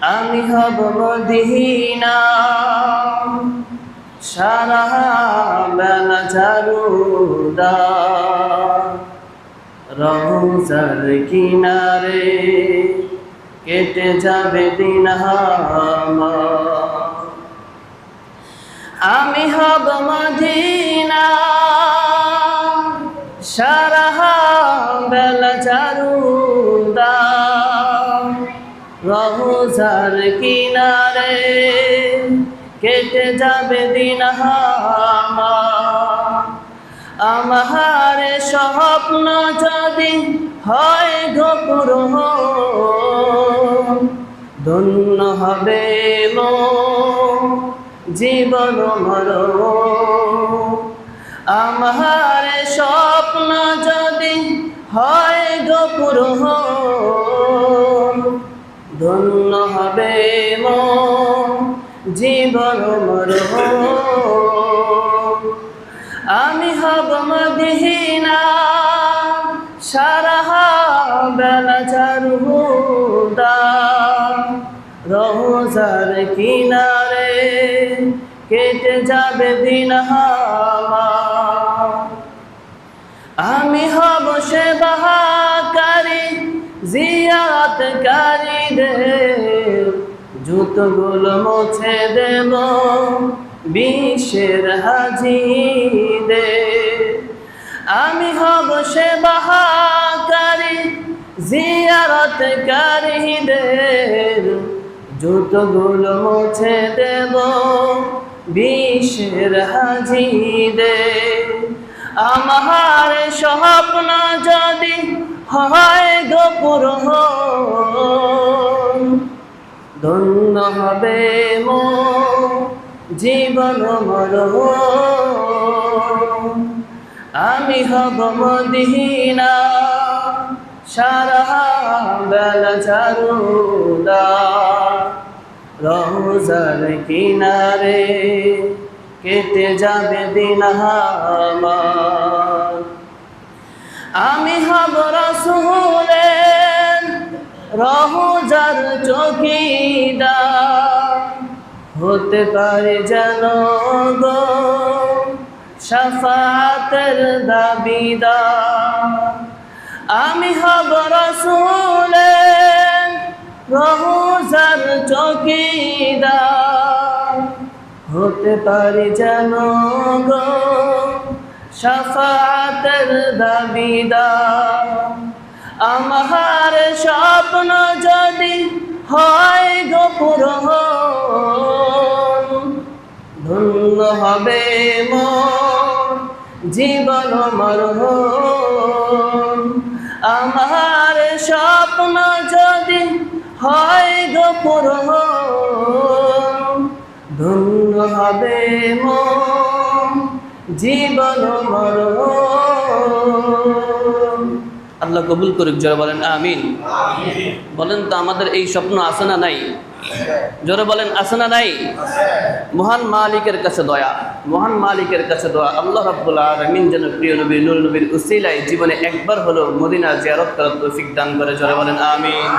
আমি হব মদিনা। সারা বেলা ঝাড়ুদা রোজার কিনারে কেটে যাবে দিন। আমি হব মদিনা। সারা রোজার কিনারে কেটে যাবে দিন আমার। স্বপ্ন যদি হয় গোপুর ধন্য হবে মো জীবন মর আমার স্বপ্ন যদি হয় গোপুর ধন্য হবে জীবন মর আমি হব মদিনা, সারা বেলা চারুদা রোজার কিনারে কেটে যাবে দিন। আমি হব সে বাহাকারী জিয়াতকারীদের জুতোগুলো মুছে দেব বিশ্বের হাজিদের আমি হব সে বাহাকারী জিয়ারতকারীদের জুতোগুলো মুছে দেব বিশ্বের হাজিদের আমার স্বপ্ন যদি হয় গোপুর ধন্য হবে মো জীবন মর আমি হব মদিনা, সারা বেলা চারুদা রোজার কিনারে কেটে যাবে দিন আমার। আমি হব রসুলের রহুজার চকিদার হতে পারে যেন গো সাফাতের দাবিদার আমি হব রসুলের রহুজার চকিদার হতে পারি যেন গো সাফাতের দাবিদার আমার স্বপ্ন যদি হয় গোপুর ধন্য হবে মন জীবন মরহম আমার স্বপ্ন যদি হয় গোপুর ধন্য হবে মন জীবন আল্লাহ কবুল করুক যারা বলেন আমিন। বলেন তো আমাদের এই স্বপ্ন আছে না নাই? জোরে বলেন আছে না নাই? মহান মালিকের কাছে দয়া মহান মালিকের কাছে দয়া। আল্লাহ রাব্বুল আলামিন যেন প্রিয় নবী নূর নবীর উসিলায় জীবনে একবার হলো মদিনা জিয়ারত করার তৌফিক দান করে জোরে বলেন আমিন।